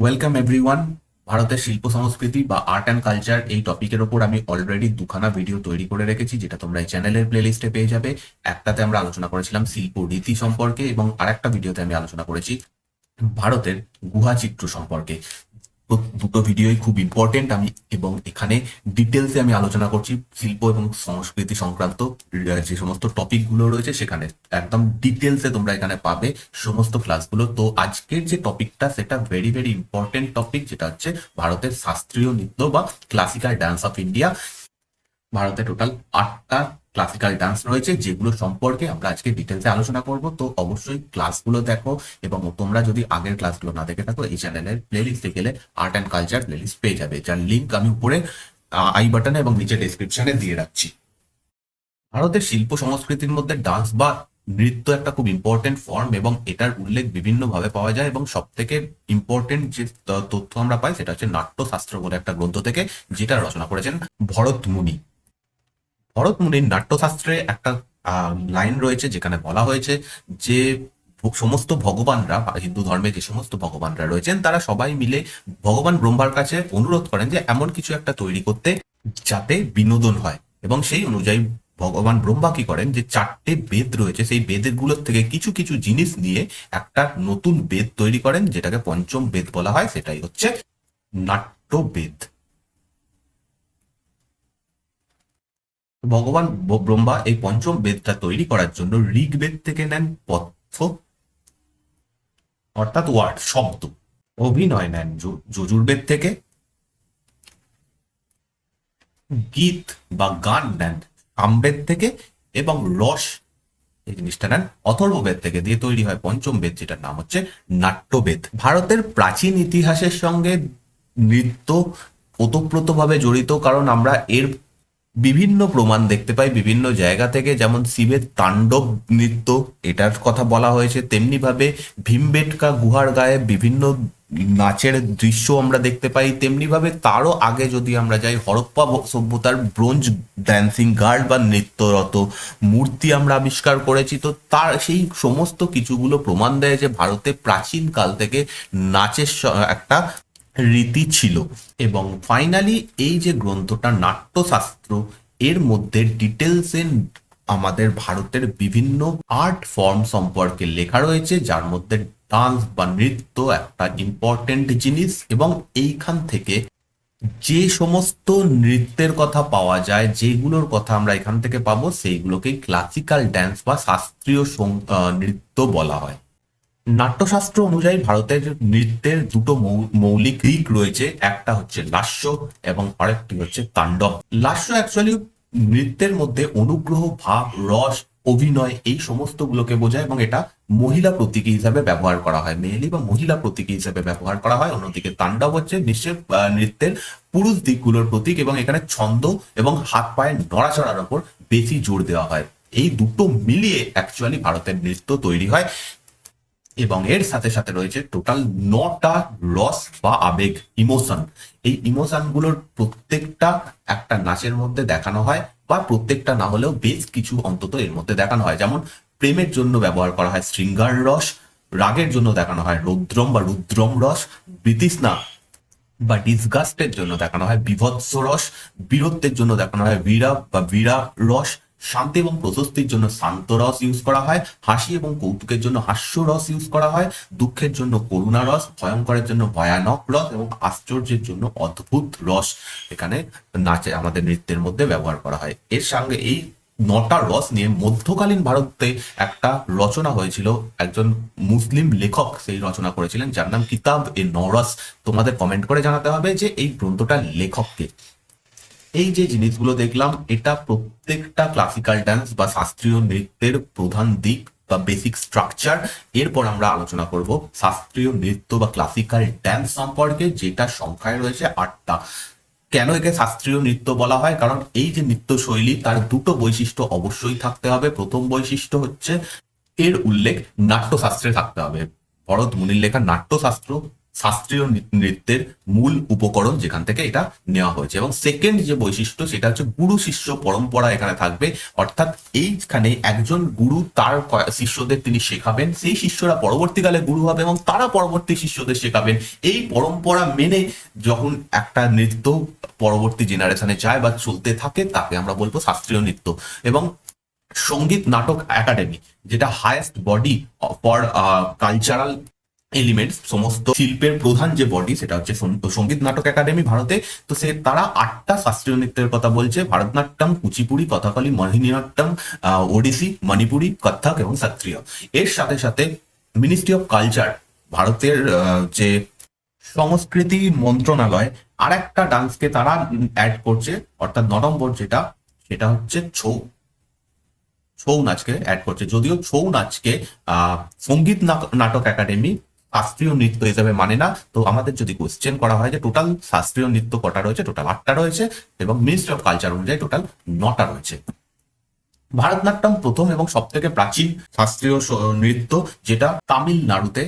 Welcome everyone ভারতের শিল্প সংস্কৃতি বা আর্ট অ্যান্ড কালচার এই টপিকের ওপর আমি অলরেডি দুখানা ভিডিও তৈরি করে রেখেছি, যেটা তোমরা এই চ্যানেলের প্লেলিস্টে পেয়ে যাবে। একটাতে আমরা আলোচনা করেছিলাম শিল্প রীতি সম্পর্কে এবং আরেকটা ভিডিওতে আমি আলোচনা করেছি ভারতের গুহা চিত্র সম্পর্কে। দুটো ভিডিওই খুব ইম্পর্টেন্ট আমি এবং এখানে ডিটেলসে আমি আলোচনা করছি শিল্প এবং সংস্কৃতি সংক্রান্ত যে সমস্ত টপিকগুলো রয়েছে সেখানে। একদম ডিটেলসে তোমরা এখানে পাবে সমস্ত ক্লাসগুলো তো আজকের যে টপিকটা সেটা ভেরি ভেরি ইম্পর্টেন্ট টপিক যেটা হচ্ছে ভারতের শাস্ত্রীয় নৃত্য বা ক্লাসিক্যাল ডান্স অফ ইন্ডিয়া ভারতে টোটাল আটটা ক্লাসিক্যাল ডান্স রয়েছে, যেগুলো সম্পর্কে আমরা আজকে ডিটেলসে আলোচনা করব। তো অবশ্যই ক্লাসগুলো দেখো এবং তোমরা যদি আগের ক্লাসগুলো না দেখে থাকো, এই চ্যানেলের প্লেলিস্টে গেলে আর্ট অ্যান্ড কালচার প্লেলিস্ট পেয়ে যাবে, যার লিঙ্ক আমি উপরে আই বাটনে এবং নিচে ডেসক্রিপশনে দিয়ে রাখছি। ভারতের শিল্প সংস্কৃতির মধ্যে ডান্স বা নৃত্য একটা খুব ইম্পর্টেন্ট ফর্ম এবং এটার উল্লেখ বিভিন্নভাবে পাওয়া যায় এবং সব থেকে ইম্পর্টেন্ট যে তথ্য আমরা পাই সেটা হচ্ছে নাট্যশাস্ত্র বলে একটা গ্রন্থ থেকে, যেটা রচনা করেছেন ভরত মুনি ভরত মুনির নাট্যশাস্ত্রে একটা লাইন রয়েছে যেখানে বলা হয়েছে যে সমস্ত ভগবানরা হিন্দু ধর্মে যে সমস্ত ভগবানরা রয়েছেন, তারা সবাই মিলে ভগবান ব্রহ্মার কাছে অনুরোধ করেন যে এমন কিছু একটা তৈরি করতে যাতে বিনোদন হয়। এবং সেই অনুযায়ী ভগবান ব্রহ্মা কি করেন যে চারটে বেদ রয়েছে, সেই বেদগুলোর থেকে কিছু কিছু জিনিস নিয়ে একটা নতুন বেদ তৈরি করেন, যেটাকে পঞ্চম বেদ বলা হয়, সেটাই হচ্ছে নাট্য বেদ ভগবান ব্রহ্মা এই পঞ্চম বেদটা তৈরি করার জন্য ঋগ্বেদ থেকে নেন পথ্য, অর্থাৎ ওয়ার্ড শব্দ। অভিনয় নেন যজুর্বেদ থেকে। গীত বা গান নেন সামবেদ থেকে এবং রস, এই জিনিসটা নেন অথর্ববেদ থেকে দিয়ে তৈরি হয় পঞ্চম বেদ, যেটার নাম হচ্ছে নাট্যবেদ। ভারতের প্রাচীন ইতিহাসের সঙ্গে নৃত্য ওতপ্রোতভাবে জড়িত, কারণ আমরা এর বিভিন্ন প্রমাণ দেখতে পাই বিভিন্ন জায়গা থেকে, যেমন শিবের তাণ্ডব নৃত্য, এটার কথা বলা হয়েছে। তেমনি ভাবে ভীমবেটকা গুহার গায়ে বিভিন্ন নাচের দৃশ্য আমরা দেখতে পাই। তেমনি ভাবে তারও আগে যদি আমরা যাই, হরপ্পা সভ্যতার ব্রোঞ্জ ড্যান্সিং গার্ড বা নৃত্যরত মূর্তি আমরা আবিষ্কার করেছি। তো তার সেই সমস্ত কিছুগুলো প্রমাণ দেয় যে ভারতে প্রাচীন কাল থেকে নাচের একটা রীতি ছিল। এবং ফাইনালি এই যে গ্রন্থটা নাট্যশাস্ত্র, এর মধ্যে ডিটেলসে আমাদের ভারতের বিভিন্ন আর্ট ফর্ম সম্পর্কে লেখা রয়েছে, যার মধ্যে ডান্স বা নৃত্য একটা ইম্পর্টেন্ট জিনিস। এবং এইখান থেকে যে সমস্ত নৃত্যের কথা পাওয়া যায়, যেগুলোর কথা আমরা এখান থেকে পাবো, সেইগুলোকেই ক্লাসিক্যাল ড্যান্স বা শাস্ত্রীয় নৃত্য বলা হয়। নাট্যশাস্ত্র অনুযায়ী ভারতের নৃত্যের দুটো মৌলিক দিক রয়েছে। একটা হচ্ছে লাস্য এবং আরেকটি হচ্ছে তাণ্ডব। লাস্য অ্যাকচুয়ালি নৃত্যের মধ্যে অনুগ্রহ, ভাব, রস, অভিনয় এই সমস্তগুলোকে বোঝায় এবং এটা মহিলা প্রতীকী হিসাবে ব্যবহার করা হয়। মেয়েলি বা মহিলা প্রতীকী হিসাবে ব্যবহার করা হয়। অন্যদিকে তাণ্ডব হচ্ছে নিশ্চয় নৃত্যের পুরুষ দিকগুলোর প্রতীক এবং এখানে ছন্দ এবং হাত পায়ের নড়াচড়ার ওপর বেশি জোর দেওয়া হয়। এই দুটো মিলিয়ে অ্যাকচুয়ালি ভারতের নৃত্য তৈরি হয়। এবং এর সাথে সাথে রয়েছে টোটাল নটা রস বা আবেগ ইমোশন এই ইমোশনগুলোর প্রত্যেকটা একটা নাচের মধ্যে দেখানো হয় বা প্রত্যেকটা না হলেও বেশ কিছু অন্তত এর মধ্যে দেখানো হয়। যেমন প্রেমের জন্য ব্যবহার করা হয় শৃঙ্গার রস, রাগের জন্য দেখানো হয় রৌদ্রম বা রুদ্রম রস, বিতৃষ্ণা বা ডিসগাস্টের জন্য দেখানো হয় বিভৎস রস, বীরত্বের জন্য দেখানো হয় বীরা বা বীরা রস শান্তি এবং প্রশস্তির জন্য শান্ত রস ইউজ করা হয়, হাসি এবং কৌতুকের জন্য হাস্য রস ইউজ করা হয়, দুঃখের জন্য করুণা রস, ভয়ঙ্করের জন্য ভয়ানক রস এবং আশ্চর্যের জন্য অদ্ভুত রস এখানে নাচে আমাদের নৃত্যের মধ্যে ব্যবহার করা হয়। এর সঙ্গে এই নটা রস নিয়ে মধ্যকালীন ভারতে একটা রচনা হয়েছিল, একজন মুসলিম লেখক সেই রচনা করেছিলেন, যার নাম কিতাব এ নরস তোমাদের কমেন্ট করে জানাতে হবে যে এই গ্রন্থটার লেখককে এই যে জিনিসগুলো দেখলাম, এটা প্রত্যেকটা ক্লাসিক্যাল ডান্স বা শাস্ত্রীয় নৃত্যের প্রধান দিক বা বেসিক স্ট্রাকচার এরপর আমরা আলোচনা করব শাস্ত্রীয় নৃত্য বা ক্লাসিক্যাল ড্যান্স সম্পর্কে, যেটা সংখ্যায় রয়েছে আটটা। কেন একে শাস্ত্রীয় নৃত্য বলা হয়? কারণ এই যে নৃত্য শৈলী তার দুটো বৈশিষ্ট্য অবশ্যই থাকতে হবে। প্রথম বৈশিষ্ট্য হচ্ছে, এর উল্লেখ নাট্যশাস্ত্রে থাকতে হবে। ভরত মুনির লেখা নাট্যশাস্ত্র শাস্ত্রীয় নৃত্যের মূল উপকরণ যেখান থেকে এটা নেওয়া হয়েছে। এবং সেকেন্ড যে বৈশিষ্ট্য, সেটা হচ্ছে গুরু শিষ্য পরম্পরা এখানে থাকবে। অর্থাৎ এইখানে একজন গুরু, তার শিষ্যদের তিনি শেখাবেন, সেই শিষ্যরা পরবর্তীকালে গুরু হবে এবং তারা পরবর্তী শিষ্যদের শেখাবেন। এই পরম্পরা মেনে যখন একটা নৃত্য পরবর্তী জেনারেশনে যায় বা চলতে থাকে, তাকে আমরা বলব শাস্ত্রীয় নৃত্য। এবং সংগীত নাটক একাডেমি যেটা highest body for cultural elements সমস্ত শিল্পের প্রধান যে বডি সেটা হচ্ছে সংগীত নাটক একাডেমি ভারতে। তো সে, তারা আটটা শাস্ত্রীয় নৃত্যের কথা বলছে। ভারতনাট্যম, কুচিপুড়ি, কথাকলি, মোহিনীনাট্যম ওডিসি মণিপুরি, কত্থক এবং সত্রিয় এর সাথে সাথে মিনিস্ট্রি অফ কালচার ভারতের যে সংস্কৃতি মন্ত্রণালয় আর একটা ডান্সকে তারা অ্যাড করছে, অর্থাৎ ন নম্বর যেটা, সেটা হচ্ছে ছৌ। ছৌ নাচকে অ্যাড করছে। যদিও ছৌ নাচকে সংগীত নাটক একাডেমি শাস্ত্রীয় নৃত্য হিসেবে মানে না। তো আমাদের যদি কোশ্চেন করা হয় যে টোটাল শাস্ত্রীয় নৃত্য কটা রয়েছে? টোটাল আটটা রয়েছে এবং মিনিস্ট্রি অফ কালচার অনুযায়ী টোটাল নটা রয়েছে। ভারতনাট্যম প্রথম এবং সব থেকে প্রাচীন শাস্ত্রীয় নৃত্য যেটা তামিলনাড়ুতে,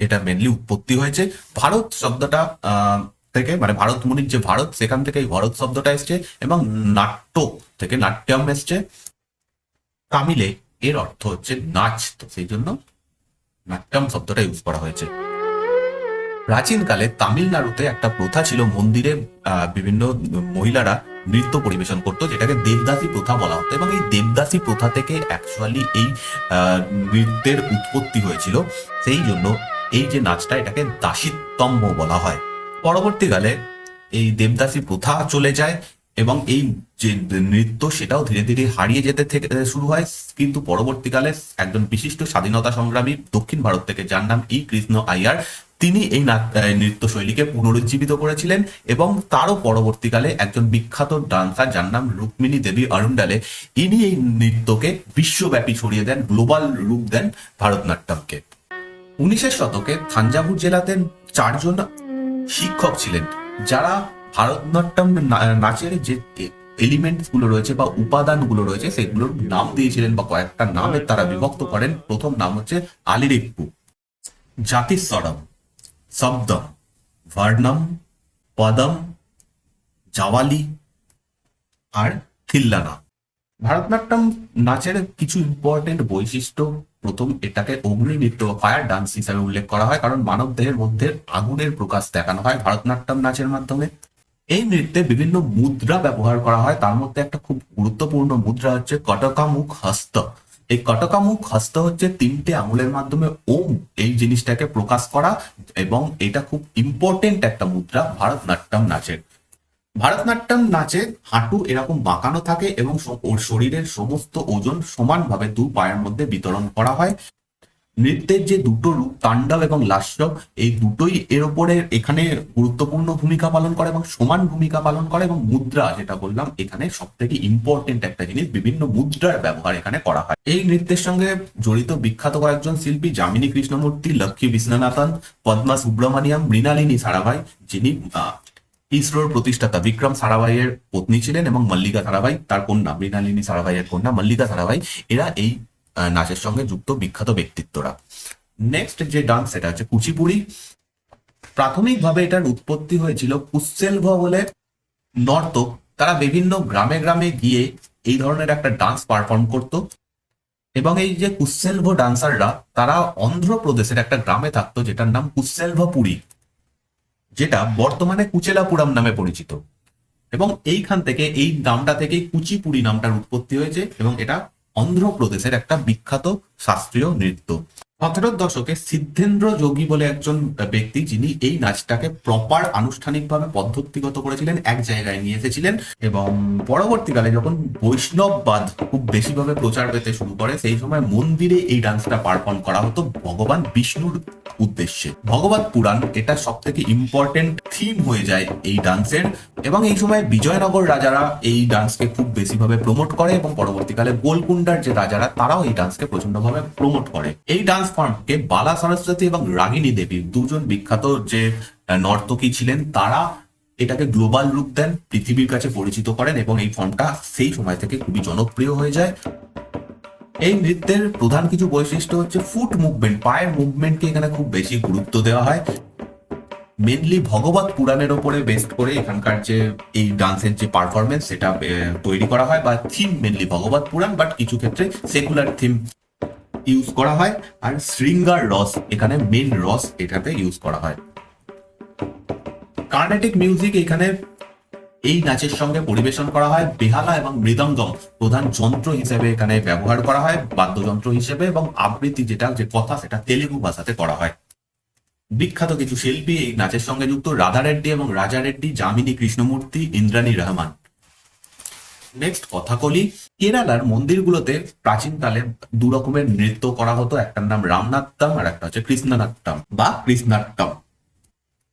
এটা মেনলি উৎপত্তি হয়েছে। ভারত শব্দটা থেকে মানে ভারত মুনির যে ভারত, সেখান থেকে এই ভারত শব্দটা এসছে এবং নাট্য থেকে নাট্যম এসছে। তামিলে এর অর্থ হচ্ছে নাচ, তো সেই জন্য নাট্যম শব্দটা ইউজ করা হয়েছে। প্রাচীনকালে তামিলনাড়ুতে একটা প্রথা ছিল মন্দিরে বিভিন্ন মহিলারা নৃত্য পরিবেশন করতো, যেটাকে দেবদাসী প্রথা বলা হতো এবং এই দেবদাসী প্রথা থেকে অ্যাকচুয়ালি এই নৃত্যের উৎপত্তি হয়েছিল। সেই জন্য এই যে নাচটা, এটাকে দাসিত্বম্য বলা হয়। পরবর্তীকালে এই দেবদাসী প্রথা চলে যায়। এবং এই যে নৃত্য সেটাও ধীরে ধীরে হারিয়ে যেতে থেকে শুরু হয়। কিন্তু পরবর্তীকালে একজন বিশিষ্ট স্বাধীনতা সংগ্রামী দক্ষিণ ভারত থেকে যার নাম ই কৃষ্ণ আইয়ার, তিনি এই নৃত্য শৈলীকে পুনরুজ্জীবিত করেছিলেন এবং তারও পরবর্তীকালে একজন বিখ্যাত ডান্সার যার নাম রুক্মিণী দেবী অরুণ্ডালে, ইনি এই নৃত্যকে বিশ্বব্যাপী ছড়িয়ে দেন, গ্লোবাল রূপ দেন ভারতনাট্যমকে। উনিশের শতকে থাঞ্জাভুর জেলাতে চারজন শিক্ষক ছিলেন, যারা ভারতনাট্যম নাচের যে এলিমেন্টসগুলো রয়েছে বা উপাদানগুলো রয়েছে, সেগুলোর নাম দিয়েছিলেন বা কয়েকটা নামে তারা বিভক্ত করেন। প্রথম নাম হচ্ছে আলিরিপ্পু, জাতিস্বরম, শব্দম, ভার্ণম, পদম, জাওয়ালি আর থিল্লানা ভারতনাট্যম নাচের কিছু ইম্পর্টেন্ট বৈশিষ্ট্য, প্রথম এটাকে অগ্নি নৃত্য ফায়ার ডান্স হিসাবে উল্লেখ করা হয়, কারণ মানব দেহের মধ্যে আগুনের প্রকাশ দেখানো হয় ভারতনাট্যম নাচের মাধ্যমে। নৃত্যে বিভিন্ন মুদ্রা ব্যবহার করা হয়। তার মধ্যে একটা খুব গুরুত্বপূর্ণ মুদ্রা হচ্ছে কটকামুখ হস্ত। এই কটকামুখ হস্ত হচ্ছে তিনটে আঙুলের মাধ্যমে ওম এই জিনিসটাকে প্রকাশ করা এবং এটা খুব ইম্পর্টেন্ট একটা মুদ্রা ভারতনাট্যম নাচের। ভারতনাট্যম নাচে হাঁটু এরকম বাঁকানো থাকে এবং শরীরের সমস্ত ওজন সমানভাবে দু পায়ের মধ্যে বিতরণ করা হয়। নৃত্যের যে দুটো রূপ, তাণ্ডব এবং লাস্য এই দুটোই এর উপরে এখানে গুরুত্বপূর্ণ ভূমিকা পালন করে এবং সমান ভূমিকা পালন করে এবং মুদ্রা যেটা বললাম, এখানে সব থেকে ইম্পর্টেন্ট একটা জিনিস, বিভিন্ন মুদ্রার ব্যবহার এখানে করা হয়। এই নৃত্যের সঙ্গে জড়িত বিখ্যাত কয়েকজন শিল্পী, যামিনী কৃষ্ণমূর্তি, লক্ষ্মী বিশ্বনাথন, পদ্মা সুব্রমণিয়াম, মৃণালিনী সারাভাই, যিনি ইসরোর প্রতিষ্ঠাতা বিক্রম সারাভাইয়ের পত্নী ছিলেন এবং মল্লিকা সারাভাই, তার কন্যা, মৃণালিনী সারাভাইয়ের কন্যা, মল্লিকা সারাভাই, এরা এই নাচের সঙ্গে যুক্ত বিখ্যাত ব্যক্তিত্বরা। নেক্সট যে ডান্স সেটা হচ্ছে কুচিপুড়ি। প্রাথমিকভাবে এটার উৎপত্তি হয়েছিল কুসেলভ বলে নর্তক। তারা বিভিন্ন গ্রামে গ্রামে গিয়ে এই ধরনের একটা ডান্স পারফর্ম করত। এবং এই যে কুসেলভ ডান্সাররা তারা অন্ধ্রপ্রদেশের একটা গ্রামে থাকতো যেটার নাম কুসেলভপুরী যেটা বর্তমানে কুচেলাপুরাম নামে পরিচিত। এবং এইখান থেকে, এই নামটা থেকে কুচিপুড়ি নামটার উৎপত্তি হয়েছে এবং এটা অন্ধ্রপ্রদেশের একটা বিখ্যাত শাস্ত্রীয় নৃত্য। সতেরোর দশকে সিদ্ধেন্দ্র যোগী বলে একজন ব্যক্তি যিনি এই নাচটাকে প্রপার আনুষ্ঠানিকভাবে পদ্ধতিগত করেছিলেন, এক জায়গায় নিয়ে এসেছিলেন এবং পরবর্তীকালে যখন বৈষ্ণববাদ খুব বেশিভাবে প্রচার পেতে শুরু করে, সেই সময় মন্দিরে এই ডান্সটা পারফর্ম করা হতো ভগবান বিষ্ণুর উদ্দেশ্যে। ভগবত পুরাণ, এটা সব থেকে ইম্পর্টেন্ট থিম হয়ে যায় এই ডান্সের এবং এই সময় বিজয়নগর রাজারা এই ডান্সকে খুব বেশিভাবে প্রমোট করে এবং পরবর্তীকালে গোলকুন্ডার যে রাজারা, তারাও এই ডান্সকে প্রচন্ডভাবে প্রমোট করে। এই ডান্স ফর্মকে বালা সরস্বতী এবং রাগিনী দেবী, দুজন বিখ্যাত যে নর্তকী ছিলেন, তারা এটাকে গ্লোবাল রূপ দেন, পৃথিবীর কাছে পরিচিত করেন এবং এই ফর্মটা সেই সময় থেকে খুবই জনপ্রিয় হয়ে যায়। এই নৃত্যের প্রধান কিছু বৈশিষ্ট্য হচ্ছে ফুট মুভমেন্ট পায়ের মুভমেন্টকে এখানে খুব বেশি গুরুত্ব দেওয়া হয়। মেনলি ভগবত পুরাণের ওপরে বেস্ট করে এখানকার যে, এই ডান্সের যে পারফরমেন্স সেটা তৈরি করা হয় বা theme mainly Bhagavat Purana but কিছু ক্ষেত্রে সেকুলার থিম ইউজ করা হয় আর শৃঙ্গার রস, এখানে মেন রস এটাতে ইউজ করা হয়। কার্নেটিক মিউজিক এখানে এই নাচের সঙ্গে পরিবেশন করা হয়, বেহালা এবং মৃদঙ্গম প্রধান যন্ত্র হিসেবে এখানে ব্যবহার করা হয়, বাদ্যযন্ত্র হিসেবে এবং আবৃত্তি যেটা, যে কথা সেটা তেলেগু ভাষাতে করা হয়। বিখ্যাত কিছু শিল্পী এই নাচের সঙ্গে যুক্ত রাধা রেড্ডি এবং রাজা রেড্ডি, যামিনী কৃষ্ণমূর্তি, ইন্দ্রাণী রহমান। নেক্সট কথাকলি কেরালার মন্দিরগুলোতে প্রাচীনকালে দু রকমের নৃত্য করা হতো, একটার নাম রামনাট্যম আর একটা হচ্ছে কৃষ্ণনাট্যম বা কৃষ্ণাট্যম।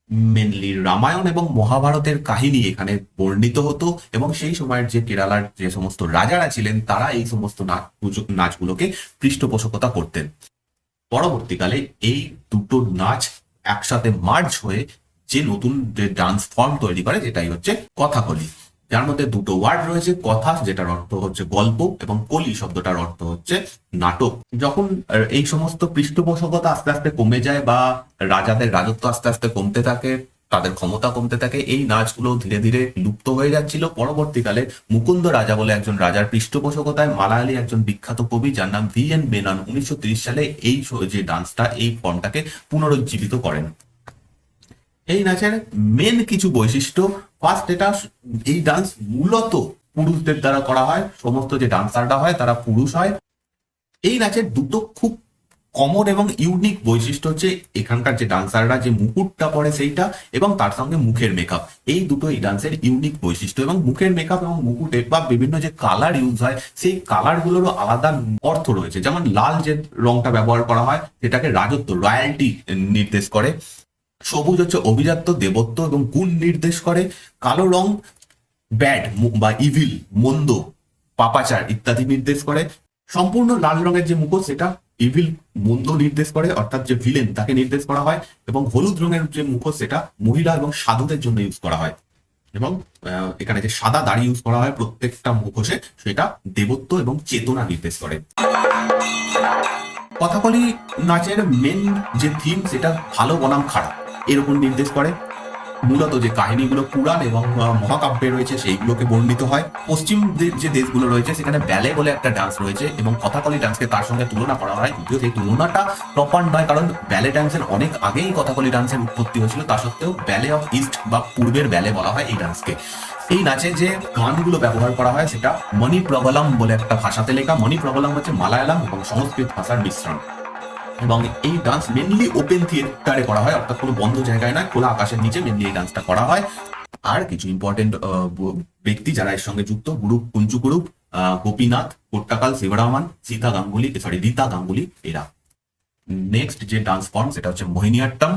মেনলি রামায়ণ এবং মহাভারতের কাহিনী এখানে বর্ণিত হতো এবং সেই সময়ের যে কেরালার যে সমস্ত রাজারা ছিলেন, তারা এই সমস্ত নাচ নাচগুলোকে পৃষ্ঠপোষকতা করতেন। পরবর্তীকালে এই দুটো নাচ একসাথে মার্জ হয়ে যে নতুন যে ডান্স ফর্ম তৈরি করে, যেটাই হচ্ছে কথাকলি। যার মধ্যে দুটো ওয়ার্ড রয়েছে, কথা যেটার অর্থ হচ্ছে গল্প এবং কলি শব্দটার অর্থ হচ্ছে নাটক। যখন এই সমস্ত পৃষ্ঠপোষকতা আস্তে আস্তে কমে যায় বা রাজাদের রাজত্ব আস্তে আস্তে কমতে থাকে, তাদের ক্ষমতা কমতে থাকে, এই নাচগুলো ধীরে ধীরে লুপ্ত হয়ে যাচ্ছিল। পরবর্তীকালে মুকুন্দ রাজা বলে একজন রাজার পৃষ্ঠপোষকতায় মালায়ালি একজন বিখ্যাত কবি যার নাম ভি এন মেনন উনিশশো সালে এই যে ডান্সটা এই ফর্মটাকে পুনরুজ্জীবিত করেন। এই নাচের মেন কিছু বৈশিষ্ট্য ফার্স্ট এটা এই ডান্স মূলত পুরুষদের দ্বারা করা হয়, সমস্ত যে ডান্সাররা হয় তারা পুরুষ হয়। এই নাচের দুটো খুব কমন এবং ইউনিক বৈশিষ্ট্য হচ্ছে এখানকার যে ডান্সাররা যে মুকুটটা পরে সেইটা এবং তার সঙ্গে মুখের মেকআপ এই দুটো এই ডান্সের ইউনিক বৈশিষ্ট্য এবং মুখের মেকআপ এবং মুকুটে বা বিভিন্ন যে কালার ইউজ হয়, সেই কালারগুলোরও আলাদা অর্থ রয়েছে। যেমন লাল যে রংটা ব্যবহার করা হয়, সেটাকে রাজত্ব রয়্যালটি নির্দেশ করে। সবুজ হচ্ছে অভিজাত্য, দেবত্ব এবং গুণ নির্দেশ করে। কালো রং ব্যাড বা ইভিল মন্দ, পাপাচার ইত্যাদি নির্দেশ করে। সম্পূর্ণ লাল রঙের যে মুখোশ সেটা ইভিল মন্দ নির্দেশ করে, অর্থাৎ যে ভিলেন তাকে নির্দেশ করা হয় এবং হলুদ রঙের যে মুখোশ সেটা মহিলা এবং সাধুদের জন্য ইউজ করা হয়। এবং এখানে যে সাদা দাড়ি ইউজ করা হয় প্রত্যেকটা মুখোশে সেটা দেবত্ব এবং চেতনা নির্দেশ করে। কথাকলি নাচের মেন যে থিম সেটা ভালো বনাম খারাপ। এরকম নির্দেশ করে। মূলত যে কাহিনীগুলো পুরাণ এবং মহাকাব্যে রয়েছে, সেইগুলোকে বর্ণিত হয়। পশ্চিম যে দেশগুলো রয়েছে, সেখানে ব্যালে বলে একটা ডান্স রয়েছে এবং কথাকলি ডান্সকে তার সঙ্গে তুলনা করা হয়। যদিও সেই তুলনাটা প্রপার নয়, কারণ ব্যালে ডান্সের অনেক আগেই কথাকলি ডান্সের উৎপত্তি হয়েছিল। তা সত্ত্বেও ব্যালে অফ ইস্ট বা পূর্বের ব্যালে বলা হয় এই ডান্সকে এই নাচে যে গানগুলো ব্যবহার করা হয়, সেটা মণি প্রবলম বলে একটা ভাষাতে লেখা। মণি প্রবলম হচ্ছে মালায়ালাম এবং সংস্কৃত ভাষার মিশ্রণ। এবং এই ডান্স মেনলি ওপেন থিয়েটারে করা হয় অর্থাৎ কোনো বন্ধ জায়গায় না খোলা আকাশের নিচে মেনলি এই ডান্সটা করা হয়। আর কিছু ইম্পর্টেন্ট ব্যক্তি যারা এর সঙ্গে যুক্ত গ্রুপ গ্রুপ আহ, গোপীনাথ কোট্টাকাল শিবরামান সীতা গাঙ্গুলি সরি রীতা গাঙ্গুলি এরা। নেক্সট যে ডান্স ফর্ম সেটা হচ্ছে মোহিনীয়াট্টম।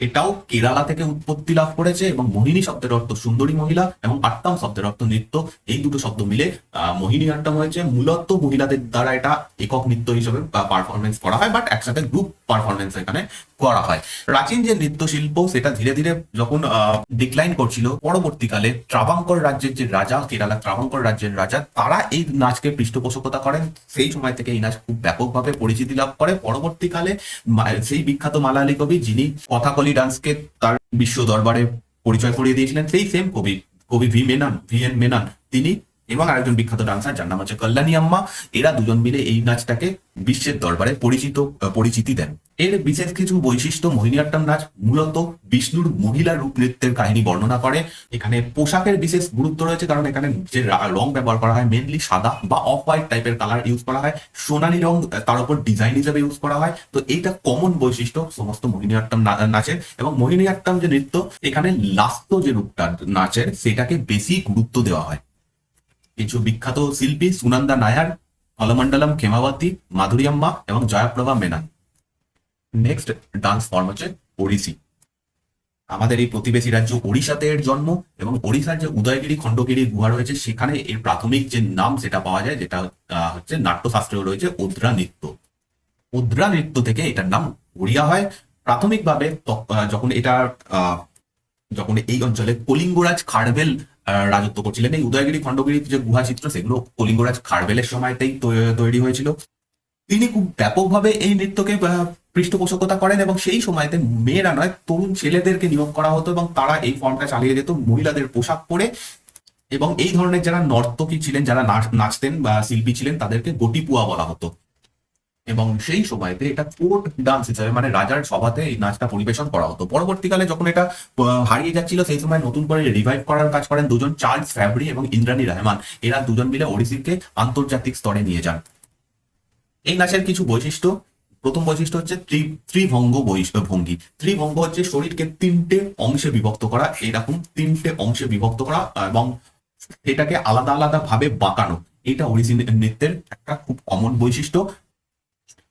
এটাও কেরালা থেকে উৎপত্তি লাভ করেছে এবং মোহিনী শব্দের অর্থ সুন্দরী মহিলা এবং আট্টাম শব্দের অর্থ নৃত্য। এই দুটো শব্দ মিলে মোহিনী আট্টাম হয়েছে। মূলত মহিলাদের দ্বারা এটা একক নৃত্য হিসেবে পারফরমেন্স করা হয় বাট একসাথে গ্রুপ পারফরমেন্স এখানে করা হয়। প্রাচীন যে নৃত্য শিল্প সেটা ধীরে ধীরে যখন ডিক্লাইন করছিল, পরবর্তীকালে ত্রাবাঙ্কর রাজ্যের যে রাজা, কেরালা ত্রাবাঙ্কর রাজ্যের রাজা, তারা এই নাচকে পৃষ্ঠপোষকতা করেন। সেই সময় থেকে এই নাচ খুব ব্যাপকভাবে পরিচিতি লাভ করে। পরবর্তীকালে সেই বিখ্যাত মালায়ালি কবি, যিনি কথাকলি ডান্সকে তার বিশ্ব দরবারে পরিচয় করিয়ে দিয়েছিলেন, সেই সেম কবি কবি V Menon, V N Menon, তিনি এবং আরেকজন বিখ্যাত ডান্সার যার নাম হচ্ছে কল্যাণী আম্মা। এরা দুজন মিলে এই নাচটাকে বিশ্বের দরবারে পরিচিত পরিচিতি দেন। এর বিশেষ কিছু বৈশিষ্ট্য মোহিনীয়াট্টম নাচ, মূলত বিষ্ণুর মহিলা রূপ নৃত্যের কাহিনী বর্ণনা করে। এখানে পোশাকের বিশেষ গুরুত্ব রয়েছে কারণ এখানে যে রং ব্যবহার করা হয় মেনলি সাদা বা অফ হোয়াইট টাইপের কালার ইউজ করা হয়। সোনালি রং তার উপর ডিজাইন হিসেবে ইউজ করা হয়। তো এইটা কমন বৈশিষ্ট্য সমস্ত মোহিনীয়াট্টম নাচের। এবং মোহিনীয়াট্টম যে নৃত্য, এখানে লাস্ত যে রূপটা নাচের, সেটাকে বেশি গুরুত্ব দেওয়া হয়। কিছু বিখ্যাত শিল্পী সুনন্দা নায়ার অলমন্ডলম খেমাবতী মাধুরিয়াম্মা এবং Jayaprabha Menon. Next dance form হচ্ছে ওড়িশি। আমাদের এই প্রতিবেশী রাজ্য ওড়িশাতে এর জন্ম এবং ওড়িশার যে উদয়গিরি, খণ্ডগিরি গুহা রয়েছে, সেখানে এর প্রাথমিক যে নাম সেটা পাওয়া যায়, যেটা হচ্ছে নাট্যশাস্ত্রেও রয়েছে ওদ্রা নৃত্য। ওদ্রা নৃত্য থেকে এটার নাম ওড়িয়া হয়। প্রাথমিকভাবে যখন এটা যখন এই অঞ্চলে কলিঙ্গরাজ খারবেল রাজত্ব করছিলেন, এই উদয়গিরি খণ্ডগিরি যে গুহা চিত্র সেগুলো কলিঙ্গরাজ খারবেলের সময়তেই তৈরি হয়েছিল। তিনি খুব ব্যাপকভাবে এই নৃত্যকে পৃষ্ঠপোষকতা করেন এবং সেই সময়তে মেয়েরা নয়, তরুণ ছেলেদেরকে নিয়োগ করা হতো এবং তারা এই ফর্মটা চালিয়ে যেত মহিলাদের পোশাক পরে। এবং এই ধরনের যারা নর্তকী ছিলেন, যারা নাচ- নাচতেন বা শিল্পী ছিলেন, তাদেরকে গটিপুয়া বলা হতো। এবং সেই সময়তে এটা কোর্ট ডান্স হিসাবে মানে রাজার সভাতে এই নাচটা পরিবেশন করা হতো। পরবর্তীকালে যখন এটা হারিয়ে যাচ্ছিল, সেই সময় নতুন করে রিভাইভ করার কাজ করেন দুজন চার্লস ফ্যাব্রি এবং ইন্দ্রাণী রহমান। এরা দুজন মিলে ওড়িশিকে আন্তর্জাতিক স্তরে নিয়ে যান। এই নাচের কিছু বৈশিষ্ট্য, প্রথম বৈশিষ্ট্য হচ্ছে ত্রি, ত্রিভঙ্গ বৈশ- ভঙ্গি। ত্রিভঙ্গ হচ্ছে শরীরকে তিনটে অংশে বিভক্ত করা এরকম তিনটে অংশে বিভক্ত করা, এবং এটাকে আলাদা আলাদা ভাবে বাঁকানো। এটা ওড়িশি নৃত্যের একটা খুব কমন বৈশিষ্ট্য।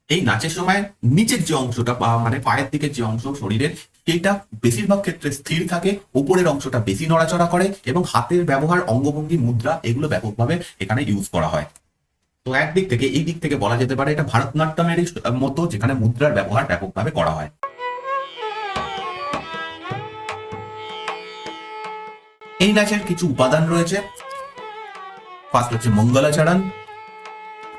এই নাচের সময় নিচের যে অংশটা বা মানে পায়ের দিকের যে অংশ শরীরের, সেইটা বেশিরভাগ ক্ষেত্রে স্থির থাকে, উপরের অংশটা বেশি নড়াচড়া করে এবং হাতের ব্যবহার, অঙ্গভঙ্গি, মুদ্রা এগুলো ব্যাপকভাবে এখানে ইউজ করা হয়। তো একদিক থেকে এই দিক থেকে বলা যেতে পারে এটা ভারতনাট্যমের মতো যেখানে মুদ্রার ব্যবহার ব্যাপকভাবে করা হয়। এই নাচের কিছু উপাদান রয়েছে। ফার্স্ট হচ্ছে মঙ্গলাচরণ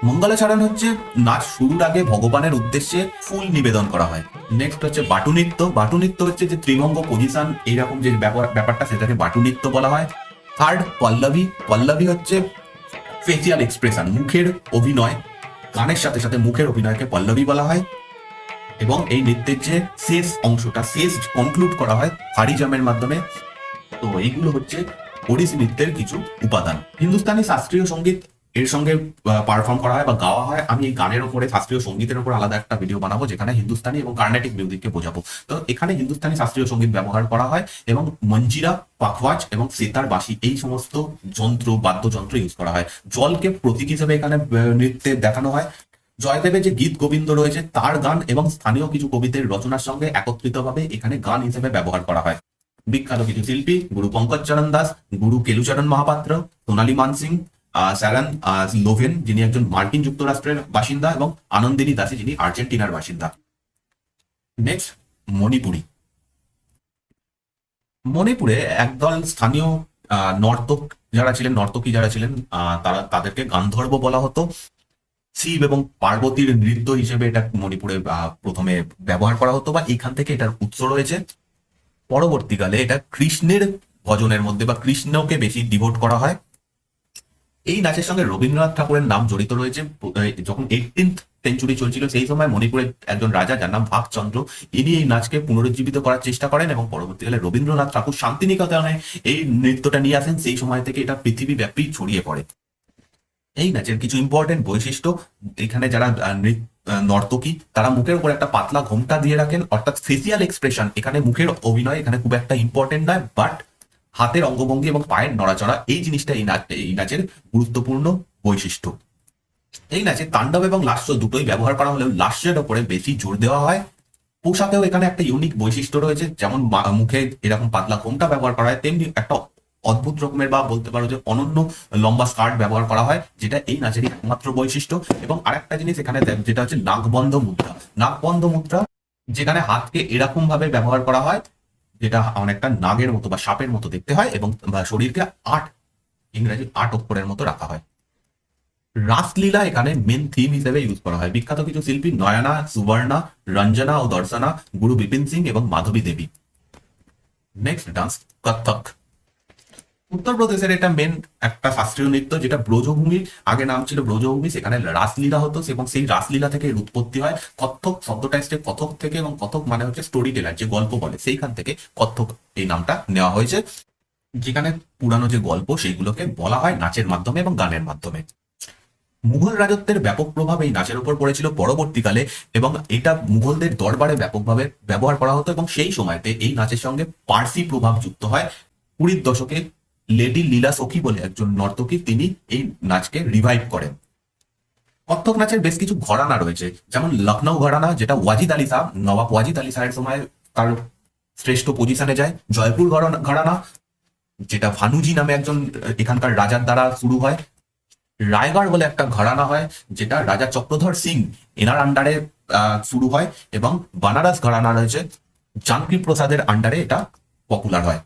মঙ্গলাচরণ হচ্ছে নাচ শুরুর আগে ভগবানের উদ্দেশ্যে ফুল নিবেদন করা হয়। নেক্সট হচ্ছে বাটু নৃত্য। বাটু নৃত্য হচ্ছে যে ত্রিভঙ্গ পজিশন এইরকম যে ব্যাপার- ব্যাপারটা সেটাকে বাটু নৃত্য বলা হয়। থার্ড পল্লবী। পল্লবী হচ্ছে ফেসিয়াল এক্সপ্রেশন মুখের অভিনয়। গানের সাথে সাথে মুখের অভিনয়কে পল্লবী বলা হয়। এবং এই নৃত্যের যে শেষ অংশটা, শেষ কনক্লুড করা হয় হারিজামের মাধ্যমে। তো এইগুলো হচ্ছে ওড়িশি নৃত্যের কিছু উপাদান। হিন্দুস্তানি শাস্ত্রীয় সংগীত এর সঙ্গে পারফর্ম করা হয় বা গাওয়া হয়, আমি এই গানের উপরে শাস্ত্রীয় সঙ্গীতের উপর আলাদা একটা ভিডিও বানাবো, যেখানে হিন্দুস্তানি এবং কার্নেটিক মিউজিককে বোঝাবো। তো এখানে হিন্দুস্তানি শাস্ত্রীয় সংগীত ব্যবহার করা হয় এবং মঞ্জিরা, পাখওয়াজ এবং সেতার বাসি এই সমস্ত যন্ত্র, বাদ্যযন্ত্র ইউজ করা হয়। জলকে প্রতীক হিসেবে এখানে নৃত্যে দেখানো হয়। জয়দেবের যে গীত গোবিন্দ রয়েছে, তার গান এবং স্থানীয় কিছু কবিদের রচনার সঙ্গে একত্রিতভাবে এখানে গান হিসেবে ব্যবহার করা হয়। বিখ্যাত কিছু শিল্পী, গুরু পঙ্কজ চরণ দাস, গুরু কেলুচরণ মহাপাত্র, সোনালী মানসিং স্যারান লোভেন যিনি একজন মার্কিন যুক্তরাষ্ট্রের বাসিন্দা, এবং আনন্দিনী দাসী, যিনি আর্জেন্টিনার বাসিন্দা। নেক্সট মণিপুরি। মণিপুরে একদল স্থানীয় নর্তক যারা ছিলেন, নর্তকী যারা ছিলেন তারা তাদেরকে গান্ধর্ব বলা হতো। শিব এবং পার্বতীর নৃত্য হিসেবে এটা মণিপুরে প্রথমে ব্যবহার করা হতো, বা এখান থেকে এটার উৎস রয়েছে। পরবর্তীকালে এটা কৃষ্ণের ভজনের মধ্যে, বা কৃষ্ণকে বেশি ডিভোট করা হয়। এই নাচের সঙ্গে রবীন্দ্রনাথ ঠাকুরের নাম জড়িত রয়েছে। যখন এইটিন্থ সেঞ্চুরি চলছিল, সেই সময় মণিপুরের একজন রাজা যার নাম ভাগচন্দ্র, ইনি এই নাচকে পুনরুজ্জীবিত করার চেষ্টা করেন এবং পরবর্তীকালে রবীন্দ্রনাথ ঠাকুর শান্তিনিকেতনে এই নৃত্যটা নিয়ে আসেন, সেই সময় থেকে এটা পৃথিবীব্যাপী ছড়িয়ে পড়ে। এই নাচের কিছু ইম্পর্টেন্ট বৈশিষ্ট্য, এখানে যারা নর্তকী, তারা মুখের উপর একটা পাতলা ঘোমটা দিয়ে রাখেন। অর্থাৎ ফেসিয়াল এক্সপ্রেশন এখানে মুখের অভিনয় এখানে খুব একটা ইম্পর্টেন্ট নয় বাট হাতের অঙ্গভঙ্গি এবং পায়ের নড়াচড়া, এই জিনিসটা এই নাচ এই নাচের গুরুত্বপূর্ণ বৈশিষ্ট্য। এই নাচে তাণ্ডব এবং লাস্য দুটোই ব্যবহার করা হলেও লাস্যের ওপরে বেশি জোর দেওয়া হয়। পোশাকেও এখানে একটা ইউনিক বৈশিষ্ট্য রয়েছে, যেমন মুখে এরকম পাতলা ঘোমটা ব্যবহার করা হয়, তেমনি একটা অদ্ভুত রকমের বা বলতে পারো যে অনন্য লম্বা স্কার্ট ব্যবহার করা হয়, যেটা এই নাচেরই একমাত্র বৈশিষ্ট্য। এবং আরেকটা জিনিস এখানে যেটা হচ্ছে নাকবন্ধ মুদ্রা। নাকবন্ধ মুদ্রা যেখানে হাতকে এরকম ভাবে ব্যবহার করা হয় যেটা অনেকটা নাগের মতো বা সাপের মতো দেখতে হয় এবং শরীরকে আট, ইংরেজি আট অক্ষরের মতো রাখা হয়। রাসলীলা এখানে মেন থিম হিসেবে ইউজ করা হয়। বিখ্যাত কিছু শিল্পী নয়না, সুবর্ণা, রঞ্জনা ও দর্শনা, গুরু বিপিন সিং এবং মাধবী দেবী। নেক্সট ডান্স কত্থক উত্তরপ্রদেশের এটা মেন একটা শাস্ত্রীয় নৃত্য, যেটা ব্রজভূমির আগে নাম ছিল ব্রজভূমি, সেখানে রাসলীলা হতো এবং সেই রাসলীলা থেকে উৎপত্তি হয় কত্থক, শব্দটা এসছে কথক থেকে এবং কথক মানে হচ্ছে স্টোরি টেলার যে গল্প বলে। সেইখান থেকে কত্থক এই নামটা নেওয়া হয়েছে। যেখানে পুরানো যে গল্প, সেইগুলোকে বলা হয় নাচের মাধ্যমে এবং গানের মাধ্যমে। মুঘল রাজত্বের ব্যাপক প্রভাব এই নাচের উপর পড়েছিল পরবর্তীকালে এবং এটা মুঘলদের দরবারে ব্যাপকভাবে ব্যবহার করা হতো এবং সেই সময়তে এই নাচের সঙ্গে পার্সি প্রভাব যুক্ত হয় কুড়ির দশকে লেডি লীলা সখী বলে একজন নর্তকী, তিনি এই নাচকে রিভাইভ করেন। কত্থক নাচের বেশ কিছু ঘরানা রয়েছে, যেমন লখনৌ ঘরানা, যেটা ওয়াজিদ আলী শাহ নবাব ওয়াজিদ আলী শাহের সময় তার শ্রেষ্ঠ পজিশনে যায়। জয়পুর ঘরানা- যেটা ভানুজি নামে একজন, এখানকার রাজার দ্বারা শুরু হয়। রায়গড় বলে একটা ঘরানা হয়, যেটা রাজা চক্রধর সিং এনার আন্ডারে শুরু হয় এবং বানারস ঘরানা রয়েছে। জানকী প্রসাদের আন্ডারে এটা পপুলার হয়।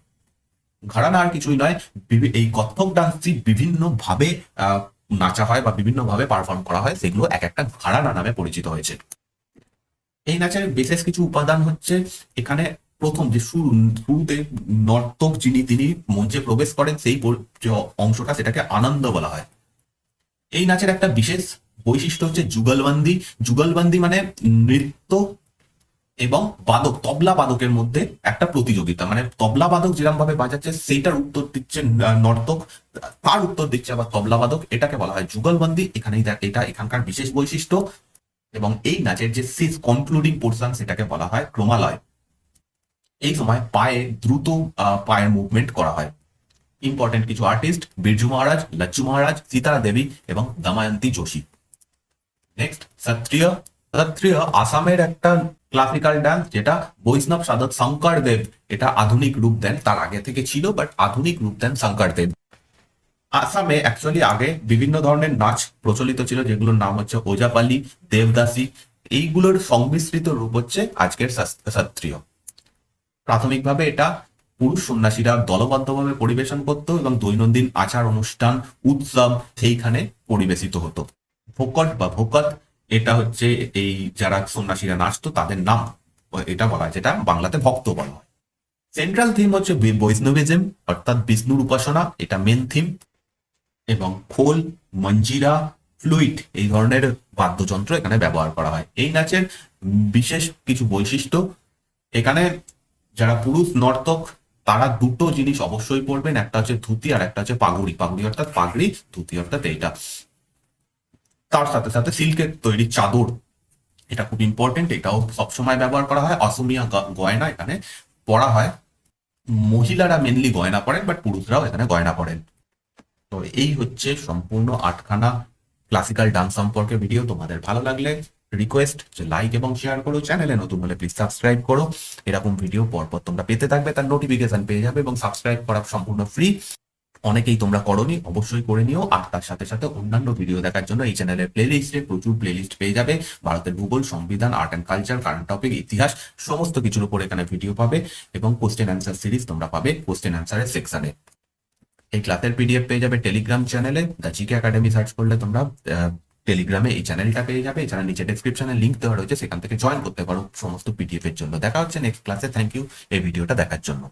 ঘরানা আর কিছুই নয় এই কত্থক ডান্সটি বিভিন্ন ভাবে নাচা হয় বা বিভিন্নভাবে পারফর্ম করা হয়, সেগুলো এক একটা ঘরানা নামে পরিচিত হয়েছে। এই নাচের বিশেষ কিছু উপাদান হচ্ছে, এখানে প্রথম যে শুরু, শুরুতে নর্তক যিনি, তিনি মঞ্চে প্রবেশ করেন, সেই যে অংশটা সেটাকে আনন্দ বলা হয়। এই নাচের একটা বিশেষ বৈশিষ্ট্য হচ্ছে যুগলবন্দি। যুগলবন্দি মানে নৃত্য এবং বাদক, তবলা বাদকের মধ্যে একটা প্রতিযোগিতা। মানে তবলা বাদক যেরকম ভাবে বাজাচ্ছে, সেইটার উত্তর দিচ্ছে নর্তক, তার উত্তর দিচ্ছে আবার তবলা বাদক। এটাকে বলা হয় যুগলবন্দি। এখানেই এটা এখানকার বিশেষ বৈশিষ্ট্য। এবং এই নাচের যে শেষ কনক্লুডিং পোর্শন সেটাকে বলা হয় ক্রমালয়। এই সময় পায়ে দ্রুত পায়ের মুভমেন্ট করা হয়। ইম্পর্টেন্ট কিছু আর্টিস্ট বিরজু মহারাজ, লচ্চু মহারাজ, সীতারা দেবী এবং দময়ন্তী যোশী। নেক্সট সত্রিয় সত্রিয় আসামের একটা ক্লাসিক্যাল ডান্স যেটা বৈষ্ণব সাধক শঙ্কর দেব, এটা আধুনিক রূপ দেন, তার আগে থেকে ছিল বাট আধুনিক রূপ দেন শঙ্কর দেব। আসামে অ্যাকচুয়ালি আগে বিভিন্ন ধরনের নাচ প্রচলিত ছিল, যেগুলোর নাম হচ্ছে ওজাপালি, দেবদাসী, এইগুলোর সংমিশ্রিত রূপ হচ্ছে আজকের শাস- সত্রিয় প্রাথমিকভাবে এটা পুরুষ সন্ন্যাসীরা দলবদ্ধভাবে পরিবেশন করত এবং দৈনন্দিন আচার অনুষ্ঠান, উৎসব সেইখানে পরিবেশিত হতো। ভোকট বা ভোকত এটা হচ্ছে এই যারা সন্ন্যাসীরা নাচতো, তাদের নাম। এটা বলা হয়, যেটা বাংলাতে ভক্ত বলা হয়। সেন্ট্রাল থিম হচ্ছে বৈষ্ণবিজম, অর্থাৎ বিষ্ণুর উপাসনা, এটা মেন থিম এবং খোল, মঞ্জিরা ফ্লুইট এই ধরনের বাদ্যযন্ত্র এখানে ব্যবহার করা হয়। এই নাচের বিশেষ কিছু বৈশিষ্ট্য, এখানে যারা পুরুষ, নর্তক, তারা দুটো জিনিস অবশ্যই পরবেন একটা হচ্ছে ধুতি আর একটা হচ্ছে পাগুড়ি। পাগুড়ি অর্থাৎ পাগড়ি, ধুতি অর্থাৎ এইটা। তার সাথে সাথে সিল্কের তৈরি চাদর। এটা খুব ইম্পর্টেন্ট এটাও সবসময় ব্যবহার করা হয়। অসমিয়া গয়না এখানে পরা হয়। মহিলারা মেনলি গয়না পরেন বাট পুরুষরাও এখানে গয়না পরেন। তো এই হচ্ছে সম্পূর্ণ আটখানা ক্লাসিক্যাল ডান্স সম্পর্কে ভিডিও তোমাদের ভালো লাগলে রিকোয়েস্ট যে লাইক এবং শেয়ার করো। চ্যানেলে নতুন হলে প্লিজ সাবস্ক্রাইব করো। এরকম ভিডিও পরপর তোমরা পেতে থাকবে, তার নোটিফিকেশন পেয়ে যাবে এবং সাবস্ক্রাইব করা সম্পূর্ণ ফ্রি অনেকেই তোমরা করনি, অবশ্যই করে নিও। আর তার সাথে সাথে অন্যান্য ভিডিও দেখার জন্য এই চ্যানেলের প্লে লিস্টে প্রচুর প্লে লিস্ট পেয়ে যাবে। ভারতের ভূগোল, সংবিধান art and culture current topic ইতিহাস, সমস্ত কিছুর উপর এখানে ভিডিও পাবে এবং কোশ্চেন অ্যান্সার সিরিজ তোমরা পাবে কোশ্চেন অ্যান্সারের সেকশনে এই ক্লাসের পিডিএফ পেয়ে যাবে টেলিগ্রাম চ্যানেলে দ্য জিকে একাডেমি সার্চ করলে তোমরা টেলিগ্রামে এই চ্যানেলটা পেয়ে যাবে। এছাড়া নিচে ডেসক্রিপশনে লিঙ্ক দেওয়া রয়েছে। সেখান থেকে জয়েন করতে পারো সমস্ত পিডিএফ এর জন্য। দেখা হচ্ছে নেক্সট ক্লাসে থ্যাংক ইউ এই ভিডিওটা দেখার জন্য।